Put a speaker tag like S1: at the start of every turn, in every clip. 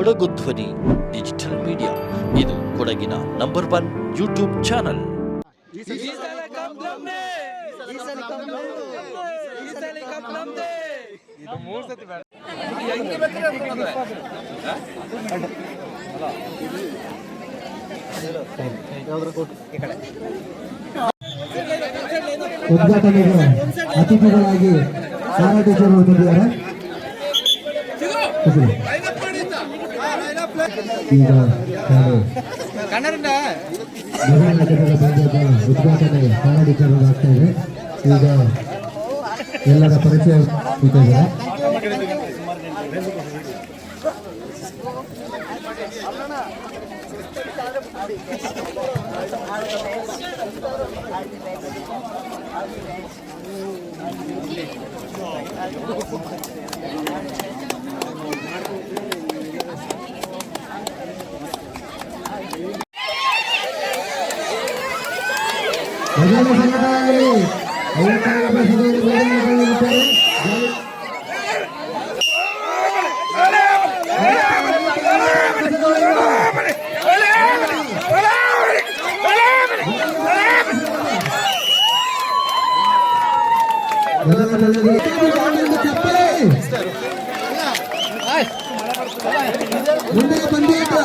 S1: ಕೊಡಗು ಧ್ವನಿ digital media. ಇದು ಕೊಡಗಿನ ನಂಬರ್ ಒನ್ ಯೂಟ್ಯೂಬ್ ಚಾನಲ್.
S2: ಉದ್ಘಾಟನೆಗೆ ಅತಿಥಿಗಳಾಗಿ ಸಾರಾಟೀಚರು ಬಂದಿದ್ದಾರೆ ಕೂತ್ಕೊಳ್ಳಿ. ಈಗ ನಾನು ಬಸವಣ್ಣ ಕನ್ನಡ ಸಂಘದ ಉದ್ಘಾಟನೆ ಸಾರಾಟೀಚರು ಆಗ್ತಾ ಇದೆ ಈಗ ಎಲ್ಲರ ಪರಿಚಯ ಇದ್ದಾರೆ పదిహేను సంఘటాలు నూట యాభై పదిహేను వేల రూపాయలు ముందుకు పండి ఇక్కడ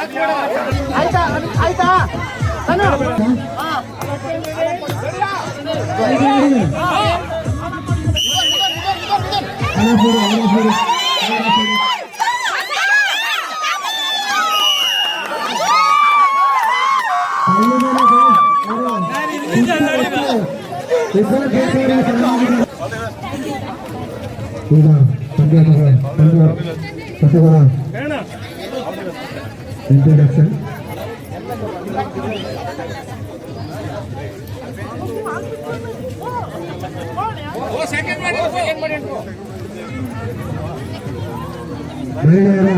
S2: ಹಾಗೂ ಅನಪುರ ಅನಪುರ ಈಗ ಸಂಧ್ಯಾತರ ಸಂಧ್ಯಾ ಸಚಿವರ ಇಂಟ್ರೊಡಕ್ಷನ್ ಮಹಿಳೆಯರ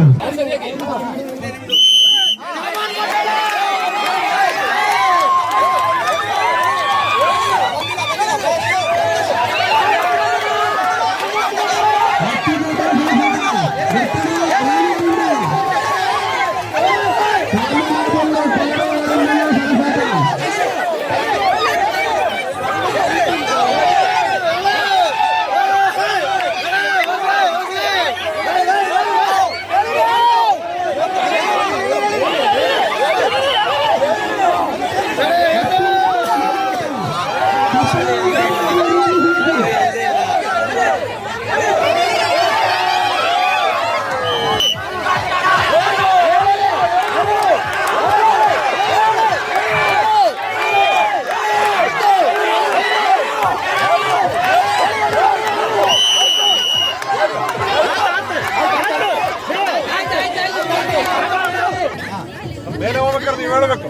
S3: ಮೇಲೆ ಹೋಗ್ಬೇಕಾದ್ರೆ ನೀವು ಹೇಳಬೇಕು.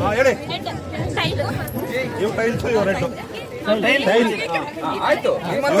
S3: ಹಾ ಹೇಳಿ. ನೀವು ಟೈಲ್ಸ್ ಇವ್ ರೆಡ್ ಆಯ್ತು. ನಿಮ್ಮಂತ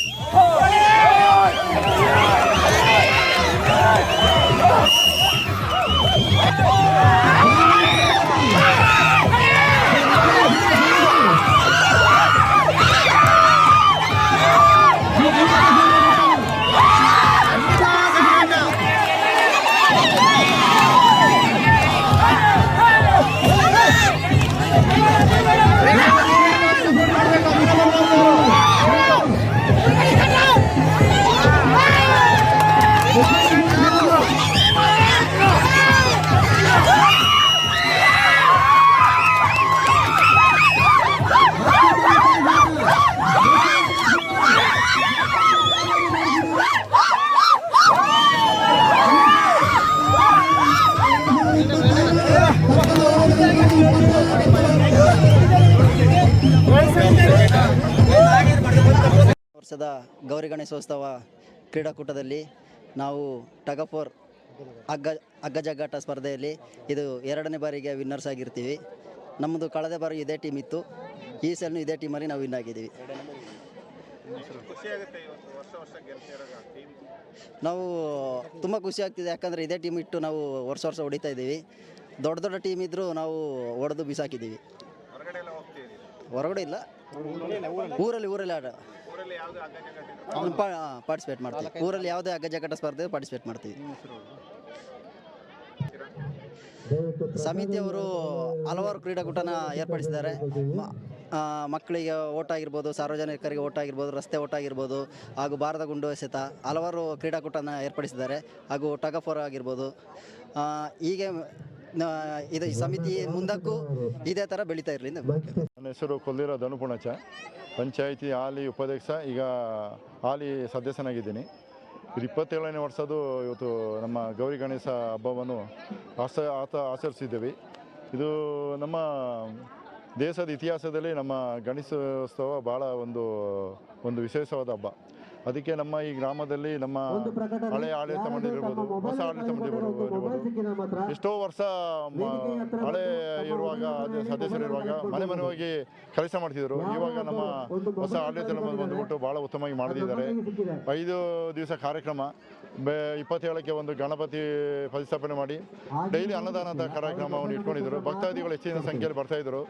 S4: ವರ್ಷದ ಗೌರಿ ಗಣೇಶೋತ್ಸವ ಕ್ರೀಡಾಕೂಟದಲ್ಲಿ ನಾವು ಟಗಫೋರ್ ಹಗ್ಗ ಹಗ್ಗ ಜಗ್ಗಾಟ ಸ್ಪರ್ಧೆಯಲ್ಲಿ ಇದು ಎರಡನೇ ಬಾರಿಗೆ ವಿನ್ನರ್ಸ್ ಆಗಿರ್ತೀವಿ. ನಮ್ಮದು ಕಳೆದ ಬಾರಿ ಇದೇ ಟೀಮ್ ಇತ್ತು. ಈ ಸಲ ಇದೇ ಟೀಮಲ್ಲಿ ನಾವು ವಿನ್ ಆಗಿದ್ದೀವಿ. ನಾವು ತುಂಬ ಖುಷಿ ಆಗ್ತಿದೆ. ಯಾಕಂದರೆ ಇದೇ ಟೀಮ್ ಇಟ್ಟು ನಾವು ವರ್ಷ ವರ್ಷ ಹೊಡಿತಾ ಇದ್ದೀವಿ. ದೊಡ್ಡ ದೊಡ್ಡ ಟೀಮ್ ಇದ್ದರೂ ನಾವು ಹೊಡೆದು ಬಿಸಾಕಿದ್ದೀವಿ. ಹೊರಗಡೆ ಇಲ್ಲ. ಊರಲ್ಲಿ ಊರಲ್ಲಿ ಪಾರ್ಟಿಸಿಪೇಟ್ ಮಾಡ್ತೀವಿ. ಊರಲ್ಲಿ ಯಾವುದೇ ಅಗ್ಗ ಜಗಟ ಸ್ಪರ್ಧೆ ಪಾರ್ಟಿಸಿಪೇಟ್ ಮಾಡ್ತೀವಿ. ಸಮಿತಿಯವರು ಹಲವಾರು ಕ್ರೀಡಾಕೂಟನ ಏರ್ಪಡಿಸಿದ್ದಾರೆ. ಮಕ್ಕಳಿಗೆ ಓಟ್ ಆಗಿರ್ಬೋದು ಸಾರ್ವಜನಿಕರಿಗೆ ಓಟ ಆಗಿರ್ಬೋದು ರಸ್ತೆ ಓಟ ಆಗಿರ್ಬೋದು ಹಾಗೂ ಭಾರತ ಗುಂಡು ಎಸೆತ ಹಲವಾರು ಕ್ರೀಡಾಕೂಟನ ಏರ್ಪಡಿಸಿದ್ದಾರೆ. ಹಾಗೂ ಟಗಫೋರ್ ಆಗಿರ್ಬೋದು. ಹೀಗೆ ಇದು ಈ ಸಮಿತಿ ಮುಂದಕ್ಕೂ ಇದೇ ಥರ ಬೆಳೀತಾ ಇರಲಿ
S5: ನನ್ನ ಹೆಸರು ಕೊಲ್ಲಿರೋ ಧನುಪುಣಚ. ಪಂಚಾಯಿತಿ ಹಾಲಿ ಉಪಾಧ್ಯಕ್ಷ, ಈಗ ಹಾಲಿ ಸದಸ್ಯನಾಗಿದ್ದೀನಿ. ಇದು ಇಪ್ಪತ್ತೇಳನೇ ವರ್ಷದ್ದು ಇವತ್ತು ನಮ್ಮ ಗೌರಿ ಗಣೇಶ ಹಬ್ಬವನ್ನು ಆಸ, ಆತ ಆಚರಿಸಿದ್ದೇವೆ. ಇದು ನಮ್ಮ ದೇಶದ ಇತಿಹಾಸದಲ್ಲಿ ನಮ್ಮ ಗಣೇಶೋತ್ಸವ ಭಾಳ ಒಂದು ಒಂದು ವಿಶೇಷವಾದ ಹಬ್ಬ. ಅದಕ್ಕೆ ನಮ್ಮ ಈ ಗ್ರಾಮದಲ್ಲಿ ನಮ್ಮ ಹಳೆ ಆಡಳಿತ ಮಂಡಳಿ ಇರ್ಬೋದು ಹೊಸ ಆಡಳಿತ ಮಂಡಳಿ ಇರ್ಬೋದು. ಎಷ್ಟೋ ವರ್ಷ ಹಳೆ ಇರುವಾಗ ಸದಸ್ಯರು ಇರುವಾಗ ಮನೆ ಮನೆ ಹೋಗಿ ಕೆಲಸ ಮಾಡ್ತಿದ್ರು. ಇವಾಗ ನಮ್ಮ ಹೊಸ ಆಡಳಿತ ಬಂದ್ಬಿಟ್ಟು ಬಹಳ ಭಾಳ ಉತ್ತಮವಾಗಿ ಮಾಡಿದ್ದಾರೆ. ಐದು ದಿವಸ ಕಾರ್ಯಕ್ರಮ ಬೆ ಇಪ್ಪತ್ತೇಳಕ್ಕೆ ಒಂದು ಗಣಪತಿ ಪ್ರತಿಷ್ಠಾಪನೆ ಮಾಡಿ ಡೈಲಿ ಅನ್ನದಾನದ ಕಾರ್ಯಕ್ರಮವನ್ನು ಇಟ್ಕೊಂಡಿದ್ರು ಭಕ್ತಾದಿಗಳು ಹೆಚ್ಚಿನ ಸಂಖ್ಯೆಯಲ್ಲಿ ಬರ್ತಾ ಇದ್ರು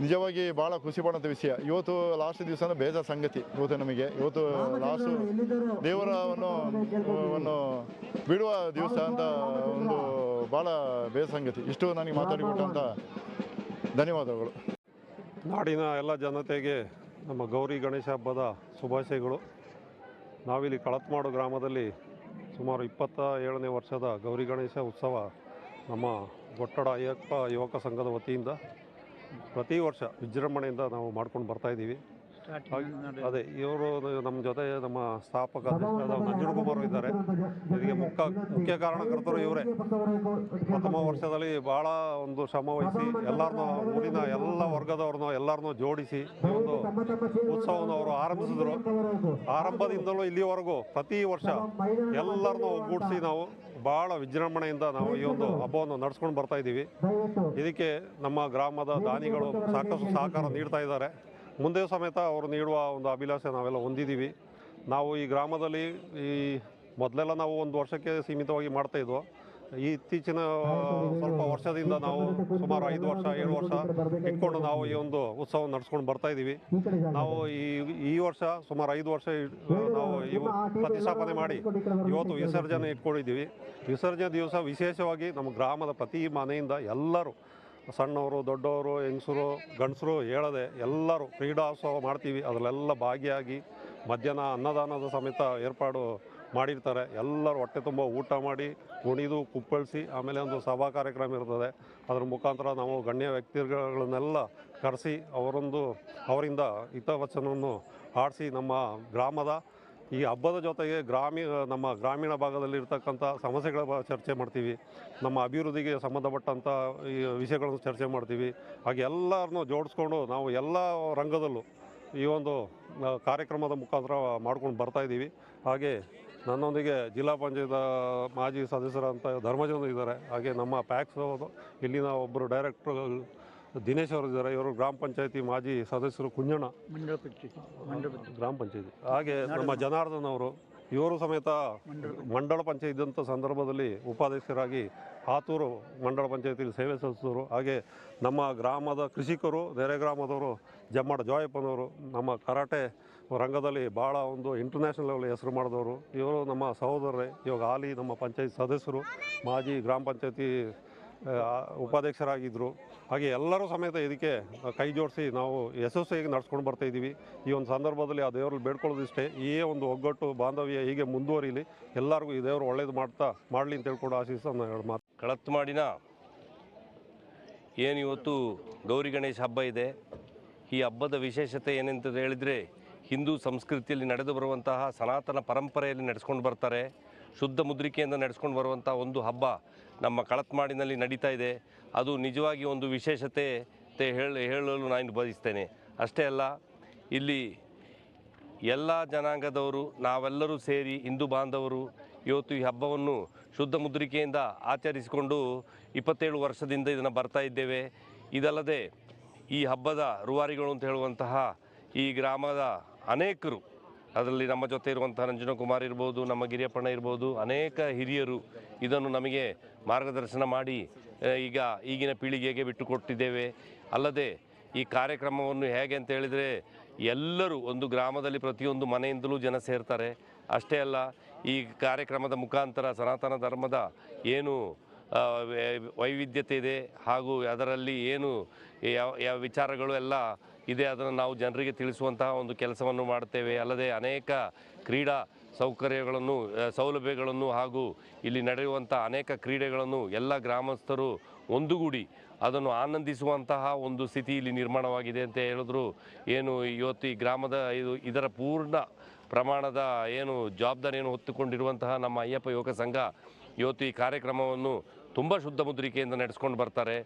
S5: ನಿಜವಾಗಿ ಭಾಳ ಖುಷಿ ಪಡುವಂತ ವಿಷಯ. ಇವತ್ತು ಲಾಸ್ಟ್ ದಿವಸ ಬೇಜಾರ ಸಂಗತಿ ಇವತ್ತು ನಮಗೆ. ಇವತ್ತು ಲಾಸ್ಟು ದೇವರವನ್ನು, ವನ್ನು ಬಿಡುವ ದಿವಸ ಅಂತ ಒಂದು ಭಾಳ ಬೇಜಾರ ಸಂಗತಿ. ಇಷ್ಟು ನನಗೆ ಮಾತಾಡಿಕೊಟ್ಟಂಥ ಧನ್ಯವಾದಗಳು.
S6: ನಾಡಿನ ಎಲ್ಲ ಜನತೆಗೆ ನಮ್ಮ ಗೌರಿ ಗಣೇಶ ಹಬ್ಬದ ಶುಭಾಶಯಗಳು. ನಾವಿಲ್ಲಿ ಕಳತ್ಮಾಡು ಗ್ರಾಮದಲ್ಲಿ ಸುಮಾರು ಇಪ್ಪತ್ತ ಏಳನೇ ವರ್ಷದ ಗೌರಿ ಗಣೇಶ ಉತ್ಸವ ನಮ್ಮ ಗೊಟ್ಟಡ ಅಯ್ಯಪ್ಪ ಯುವಕ ಸಂಘದ ವತಿಯಿಂದ ಪ್ರತಿ ವರ್ಷ ವಿಜೃಂಭಣೆಯಿಂದ ನಾವು ಮಾಡ್ಕೊಂಡು ಬರ್ತಾ ಇದ್ದೀವಿ. ಅದೇ ಇವರು ನಮ್ಮ ಜೊತೆ ನಮ್ಮ ಸ್ಥಾಪಕ ನಂಜನಕುಮಾರ್ ಇದ್ದಾರೆ. ಇದಕ್ಕೆ ಮುಖ್ಯ ಮುಖ್ಯ ಕಾರಣಕರ್ತರು ಇವರೇ. ಪ್ರಥಮ ವರ್ಷದಲ್ಲಿ ಭಾಳ ಒಂದು ಶ್ರಮ ವಹಿಸಿ ಎಲ್ಲರನ್ನೂ ಊರಿನ ಎಲ್ಲ ವರ್ಗದವ್ರನ್ನೂ ಎಲ್ಲರನ್ನೂ ಜೋಡಿಸಿ ಈ ಒಂದು ಉತ್ಸವವನ್ನು ಅವರು ಆರಂಭಿಸಿದ್ರು. ಆರಂಭದಿಂದಲೂ ಇಲ್ಲಿವರೆಗೂ ಪ್ರತಿ ವರ್ಷ ಎಲ್ಲರನ್ನೂ ಒಗ್ಗೂಡಿಸಿ ನಾವು ಭಾಳ ವಿಜೃಂಭಣೆಯಿಂದ ನಾವು ಈ ಒಂದು ಹಬ್ಬವನ್ನು ನಡೆಸ್ಕೊಂಡು ಬರ್ತಾ ಇದ್ದೀವಿ. ಇದಕ್ಕೆ ನಮ್ಮ ಗ್ರಾಮದ ದಾನಿಗಳು ಸಾಕಷ್ಟು ಸಹಕಾರ ನೀಡ್ತಾ ಇದ್ದಾರೆ. ಮುಂದೆ ಸಮೇತ ಅವರು ನೀಡುವ ಒಂದು ಅಭಿಲಾಷೆ ನಾವೆಲ್ಲ ಹೊಂದಿದ್ದೀವಿ. ನಾವು ಈ ಗ್ರಾಮದಲ್ಲಿ ಈ ಮೊದಲೆಲ್ಲ ನಾವು ಒಂದು ವರ್ಷಕ್ಕೆ ಸೀಮಿತವಾಗಿ ಮಾಡ್ತಾ ಇದ್ವು. ಈ ಇತ್ತೀಚಿನ ಸ್ವಲ್ಪ ವರ್ಷದಿಂದ ನಾವು ಸುಮಾರು ಐದು ವರ್ಷ, ಏಳು ವರ್ಷ ಇಟ್ಕೊಂಡು ನಾವು ಈ ಒಂದು ಉತ್ಸವ ನಡೆಸ್ಕೊಂಡು ಬರ್ತಾ ಇದ್ದೀವಿ. ನಾವು ಈ ಈ ವರ್ಷ ಸುಮಾರು ಐದು ವರ್ಷ ನಾವು ಪ್ರತಿಷ್ಠಾಪನೆ ಮಾಡಿ ಇವತ್ತು ವಿಸರ್ಜನೆ ಇಟ್ಕೊಂಡಿದ್ದೀವಿ. ವಿಸರ್ಜನೆ ದಿವಸ ವಿಶೇಷವಾಗಿ ನಮ್ಮ ಗ್ರಾಮದ ಪ್ರತಿ ಮನೆಯಿಂದ ಎಲ್ಲರೂ ಸಣ್ಣವರು, ದೊಡ್ಡವರು, ಹೆಂಗಸರು, ಗಂಡಸರು ಹೇಳದೆ ಎಲ್ಲರೂ ಕ್ರೀಡೋತ್ಸವ ಮಾಡ್ತೀವಿ. ಅದರಲ್ಲೆಲ್ಲ ಭಾಗಿಯಾಗಿ ಮಧ್ಯಾಹ್ನ ಅನ್ನದಾನದ ಸಮೇತ ಏರ್ಪಾಡು ಮಾಡಿರ್ತಾರೆ. ಎಲ್ಲರೂ ಹೊಟ್ಟೆ ತುಂಬ ಊಟ ಮಾಡಿ ಕುಣಿದು ಕುಪ್ಪಳಿಸಿ ಆಮೇಲೆ ಒಂದು ಸಭಾ ಕಾರ್ಯಕ್ರಮ ಇರ್ತದೆ. ಅದರ ಮುಖಾಂತರ ನಾವು ಗಣ್ಯ ವ್ಯಕ್ತಿಗಳನ್ನೆಲ್ಲ ಕರೆಸಿ ಅವರೊಂದು, ಅವರಿಂದ ಹಿತವಚನವನ್ನು ಆಡಿಸಿ ನಮ್ಮ ಗ್ರಾಮದ, ಈ ಹಬ್ಬದ ಜೊತೆಗೆ ಗ್ರಾಮೀಣ ನಮ್ಮ ಗ್ರಾಮೀಣ ಭಾಗದಲ್ಲಿ ಇರ್ತಕ್ಕಂಥ ಸಮಸ್ಯೆಗಳ ಚರ್ಚೆ ಮಾಡ್ತೀವಿ. ನಮ್ಮ ಅಭಿವೃದ್ಧಿಗೆ ಸಂಬಂಧಪಟ್ಟಂಥ ಈ ವಿಷಯಗಳನ್ನು ಚರ್ಚೆ ಮಾಡ್ತೀವಿ. ಹಾಗೆ ಎಲ್ಲರನ್ನೂ ಜೋಡಿಸ್ಕೊಂಡು ನಾವು ಎಲ್ಲ ರಂಗದಲ್ಲೂ ಈ ಒಂದು ಕಾರ್ಯಕ್ರಮದ ಮುಖಾಂತರ ಮಾಡ್ಕೊಂಡು ಬರ್ತಾ ಇದ್ದೀವಿ. ಹಾಗೆ ನನ್ನೊಂದಿಗೆ ಜಿಲ್ಲಾ ಪಂಚಾಯತ್ ಮಾಜಿ ಸದಸ್ಯರಂತ ಧರ್ಮಜನ ಇದ್ದಾರೆ. ಹಾಗೆ ನಮ್ಮ ಪ್ಯಾಕ್ಸ್ ಇಲ್ಲಿನ ಒಬ್ಬರು ಡೈರೆಕ್ಟರ್ ದಿನೇಶ್ ಅವರು ಇದ್ದಾರೆ. ಇವರು ಗ್ರಾಮ ಪಂಚಾಯತಿ ಮಾಜಿ ಸದಸ್ಯರು ಕುಂಜಣ ಗ್ರಾಮ ಪಂಚಾಯತಿ. ಹಾಗೆ ನಮ್ಮ ಜನಾರ್ದನ್ ಅವರು. ಇವರು ಸಮೇತ ಮಂಡಳ ಪಂಚಾಯತ್ ಇದ್ದಂಥ ಸಂದರ್ಭದಲ್ಲಿ ಉಪಾಧ್ಯಕ್ಷರಾಗಿ ಆತೂರು ಮಂಡಳ ಪಂಚಾಯತಿಯಲ್ಲಿ ಸೇವೆ ಸಲ್ಲಿಸಿದರು. ಹಾಗೆ ನಮ್ಮ ಗ್ರಾಮದ ಕೃಷಿಕರು ನೆರೆ ಗ್ರಾಮದವರು ಜಮ್ಮಡ ಜೋಯಪ್ಪನವರು ನಮ್ಮ ಕರಾಟೆ ರಂಗದಲ್ಲಿ ಭಾಳ ಒಂದು ಇಂಟರ್ನ್ಯಾಷನಲ್ ಲೆವೆಲ್ ಹೆಸರು ಮಾಡಿದವರು. ಇವರು ನಮ್ಮ ಸಹೋದರರೇ, ಇವಾಗ ಹಾಲಿ ನಮ್ಮ ಪಂಚಾಯತ್ ಸದಸ್ಯರು, ಮಾಜಿ ಗ್ರಾಮ ಪಂಚಾಯತಿ ಉಪಾಧ್ಯಕ್ಷರಾಗಿದ್ದರು ಹಾಗೆ ಎಲ್ಲರೂ ಸಮೇತ ಇದಕ್ಕೆ ಕೈ ಜೋಡಿಸಿ ನಾವು ಯಶಸ್ವಿಯಾಗಿ ನಡೆಸ್ಕೊಂಡು ಬರ್ತಾ ಇದ್ದೀವಿ. ಈ ಒಂದು ಸಂದರ್ಭದಲ್ಲಿ ಆ ದೇವರಲ್ಲಿ ಬೇಡ್ಕೊಳ್ಳೋದಿಷ್ಟೇ. ಈ ಒಂದು ಒಗ್ಗಟ್ಟು ಬಾಂಧವ್ಯ ಹೀಗೆ ಮುಂದುವರಿಲಿ, ಎಲ್ಲರಿಗೂ ಈ ದೇವರು ಒಳ್ಳೇದು ಮಾಡ್ತಾ ಮಾಡಲಿ ಅಂತ ಹೇಳ್ಕೊಂಡು ಆಶಿಸ್ತಾನೆ ಎರಡು ಮಾತು
S7: ಕಳತ್ಮಾಡಿನ ಏನು ಇವತ್ತು ಗೌರಿ ಗಣೇಶ ಹಬ್ಬ ಇದೆ. ಈ ಹಬ್ಬದ ವಿಶೇಷತೆ ಏನಂತ ಹೇಳಿದರೆ ಹಿಂದೂ ಸಂಸ್ಕೃತಿಯಲ್ಲಿ ನಡೆದು ಬರುವಂತಹ ಸನಾತನ ಪರಂಪರೆಯಲ್ಲಿ ನಡೆಸ್ಕೊಂಡು ಬರ್ತಾರೆ, ಶುದ್ಧ ಮುದ್ರಿಕೆಯಿಂದ ನಡೆಸ್ಕೊಂಡು ಬರುವಂಥ ಒಂದು ಹಬ್ಬ ನಮ್ಮ ಕಳತ್ಮಾಡಿನಲ್ಲಿ ನಡೀತಾ ಇದೆ. ಅದು ನಿಜವಾಗಿ ಒಂದು ವಿಶೇಷತೆ ಹೇಳಿ, ಹೇಳಲು ನಾನು ಬಯಸ್ತೇನೆ. ಅಷ್ಟೇ ಅಲ್ಲ, ಇಲ್ಲಿ ಎಲ್ಲ ಜನಾಂಗದವರು, ನಾವೆಲ್ಲರೂ ಸೇರಿ ಹಿಂದೂ ಬಾಂಧವರು ಇವತ್ತು ಈ ಹಬ್ಬವನ್ನು ಶುದ್ಧ ಮುದ್ರಿಕೆಯಿಂದ ಆಚರಿಸಿಕೊಂಡು ಇಪ್ಪತ್ತೇಳು ವರ್ಷದಿಂದ ಇದನ್ನು ಬರ್ತಾ ಇದ್ದೇವೆ. ಇದಲ್ಲದೆ ಈ ಹಬ್ಬದ ರೂವಾರಿಗಳು ಅಂತ ಹೇಳುವಂತಹ ಈ ಗ್ರಾಮದ ಅನೇಕರು. ಅದರಲ್ಲಿ ನಮ್ಮ ಜೊತೆ ಇರುವಂತಹ ರಂಜನಕುಮಾರ್ ಇರ್ಬೋದು, ನಮ್ಮ ಗಿರಿಯಪ್ಪಣ್ಣ ಇರ್ಬೋದು, ಅನೇಕ ಹಿರಿಯರು ಇದನ್ನು ನಮಗೆ ಮಾರ್ಗದರ್ಶನ ಮಾಡಿ ಈಗ ಈಗಿನ ಪೀಳಿಗೆಗೆ ಬಿಟ್ಟುಕೊಟ್ಟಿದ್ದೇವೆ. ಅಲ್ಲದೆ ಈ ಕಾರ್ಯಕ್ರಮವನ್ನು ಹೇಗೆ ಅಂತ ಹೇಳಿದರೆ, ಎಲ್ಲರೂ ಒಂದು ಗ್ರಾಮದಲ್ಲಿ ಪ್ರತಿಯೊಂದು ಮನೆಯಿಂದಲೂ ಜನ ಸೇರ್ತಾರೆ. ಅಷ್ಟೇ ಅಲ್ಲ, ಈ ಕಾರ್ಯಕ್ರಮದ ಮುಖಾಂತರ ಸನಾತನ ಧರ್ಮದ ಏನು ವೈವಿಧ್ಯತೆ ಇದೆ, ಹಾಗೂ ಅದರಲ್ಲಿ ಏನು, ಯಾವ ಯಾವ ವಿಚಾರಗಳು ಎಲ್ಲ ಇದೆ. ಅದನ್ನು ನಾವು ಜನರಿಗೆ ತಿಳಿಸುವಂತಹ ಒಂದು ಕೆಲಸವನ್ನು ಮಾಡುತ್ತೇವೆ. ಅಲ್ಲದೆ ಅನೇಕ ಕ್ರೀಡಾ ಸೌಕರ್ಯಗಳನ್ನು ಸೌಲಭ್ಯಗಳನ್ನು ಹಾಗೂ ಇಲ್ಲಿ ನಡೆಯುವಂಥ ಅನೇಕ ಕ್ರೀಡೆಗಳನ್ನು ಎಲ್ಲ ಗ್ರಾಮಸ್ಥರು ಒಂದುಗೂಡಿ ಅದನ್ನು ಆನಂದಿಸುವಂತಹ ಒಂದು ಸ್ಥಿತಿ ಇಲ್ಲಿ ನಿರ್ಮಾಣವಾಗಿದೆ ಅಂತ ಹೇಳಿದ್ರು. ಏನು ಇವತ್ತು ಈ ಗ್ರಾಮದ ಇದು ಇದರ ಪೂರ್ಣ ಪ್ರಮಾಣದ ಏನು ಜವಾಬ್ದಾರಿಯನ್ನು ಹೊತ್ತುಕೊಂಡಿರುವಂತಹ ನಮ್ಮ ಅಯ್ಯಪ್ಪ ಯುವಕ ಸಂಘ ಇವತ್ತು ಈ ಕಾರ್ಯಕ್ರಮವನ್ನು ತುಂಬ ಶುದ್ಧ ಮುದ್ರಿಕೆಯಿಂದ ನಡೆಸ್ಕೊಂಡು ಬರ್ತಾರೆ.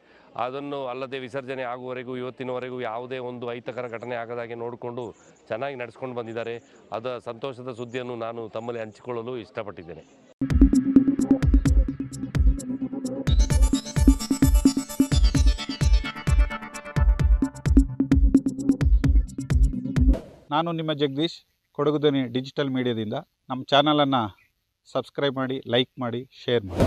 S7: ಅದನ್ನು ಅಲ್ಲದೆ ವಿಸರ್ಜನೆ ಆಗುವವರೆಗೂ, ಇವತ್ತಿನವರೆಗೂ ಯಾವುದೇ ಒಂದು ಅಹಿತಕರ ಘಟನೆ ಆಗದಾಗೆ ನೋಡಿಕೊಂಡು ಚೆನ್ನಾಗಿ ನಡೆಸ್ಕೊಂಡು ಬಂದಿದ್ದಾರೆ. ಅದರ ಸಂತೋಷದ ಸುದ್ದಿಯನ್ನು ನಾನು ತಮ್ಮಲ್ಲಿ ಹಂಚಿಕೊಳ್ಳಲು ಇಷ್ಟಪಟ್ಟಿದ್ದೇನೆ.
S8: ನಾನು ನಿಮ್ಮ ಜಗದೀಶ್, ಕೊಡಗು ಡಿಜಿಟಲ್ ಮೀಡಿಯಾದಿಂದ. ನಮ್ಮ ಚಾನಲನ್ನು ಸಬ್ಸ್ಕ್ರೈಬ್ ಮಾಡಿ, ಲೈಕ್ ಮಾಡಿ, ಶೇರ್ ಮಾಡಿ.